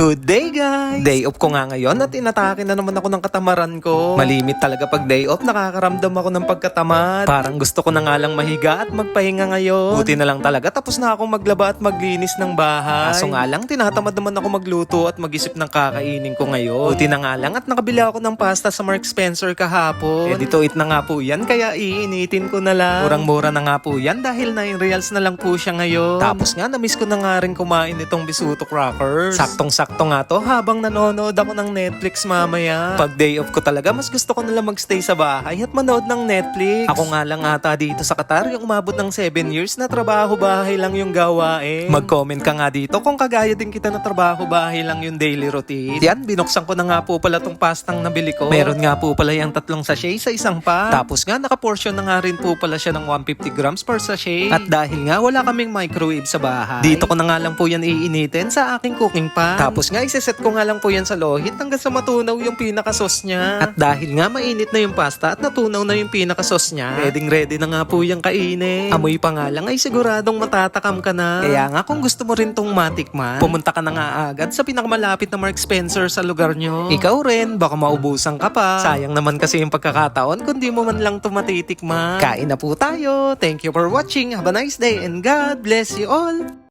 Good day guys! Day off ko nga ngayon at inatake na naman ako ng katamaran ko. Malimit talaga pag day off, nakakaramdam ako ng pagkatamad. Parang gusto ko na nga lang mahiga at magpahinga ngayon. Buti na lang talaga tapos na akong maglaba at maglinis ng bahay. Kaso nga lang, tinatamad naman ako magluto at mag-isip ng kakainin ko ngayon. Buti na nga lang at nakabili ako ng pasta sa Mark Spencer kahapon. Ready to eat na nga po yan, kaya iinitin ko na lang. Murang-mura na nga po yan dahil 9 reals na lang po siya ngayon. Tapos nga, namiss ko na nga rin kumain itong bisuto crackers. Saktong-sakto nga to habang nanonood ako ng Netflix mamaya. Pag day off ko talaga, mas gusto ko nalang magstay sa bahay at manood ng Netflix. Ako nga lang ata dito sa Qatar yung umabot ng 7 years na trabaho bahay lang yung gawain. Mag-comment ka nga dito kung kagaya din kita na trabaho bahay lang yung daily routine. Yan, binuksan ko na nga po pala tong pastang nabili ko. Meron nga po pala yung tatlong sachet sa isang pa. Tapos nga, nakaportion na nga rin po pala siya ng 150 grams per sachet. At dahil nga wala kaming microwave sa bahay, dito ko na nga lang po yan iinitin sa aking cooking pan. Tapos nga, iseset ko nga lang po yan sa lohit hanggang sa matunaw yung pinaka-sauce niya. At dahil nga mainit na yung pasta at natunaw na yung pinaka-sauce niya, ready ready na nga po yung kainin. Amoy pa nga lang ay siguradong matatakam ka na. Kaya nga kung gusto mo rin tong matikman, pumunta ka na nga agad sa pinakamalapit na Mark Spencer sa lugar nyo. Ikaw rin, baka maubusan ka pa. Sayang naman kasi yung pagkakataon kung di mo man lang tumatitikman. Kain na po tayo. Thank you for watching. Have a nice day and God bless you all.